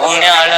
姑娘。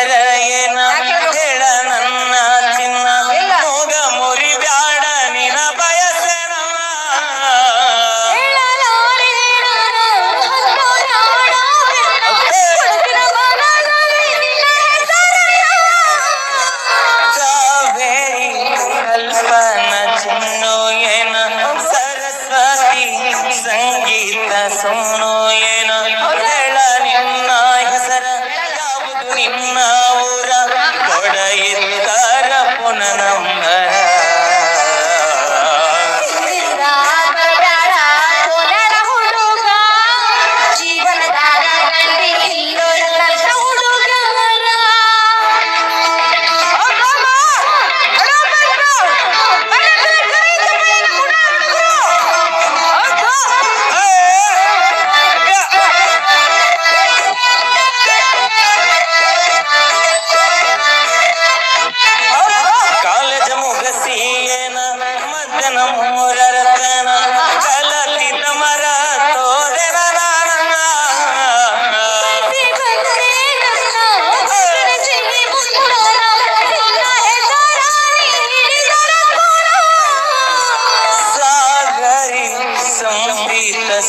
know.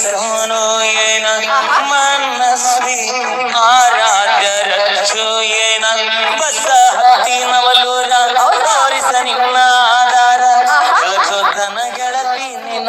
മനസ്സോനോയേന മനസ്സി ആരാധരക്ഷയേന ಬಸಹತ್ತಿ ನವಲೂರ ತೋರಿಸ ನಿನ್ನ ಆಧಾರ ತನ ಗೆಳತಿ ನಿನ್ನ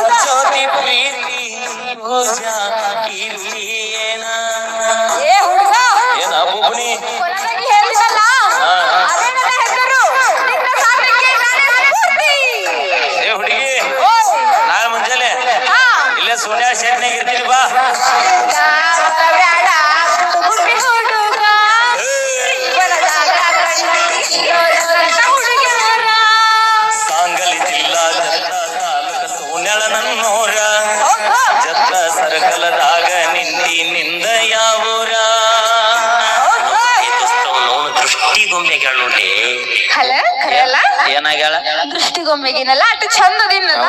ಜ್ಯೋತಿ ಪ್ರೀತಿ ಪೂಜಾ ಇಲ್ಲಿ ಏನ ದೃಷ್ಟಿಗೊಂಬೆ ಏನಾಗ್ಯಾಳ ಚಂದ ಅದಿನಲ್ಲ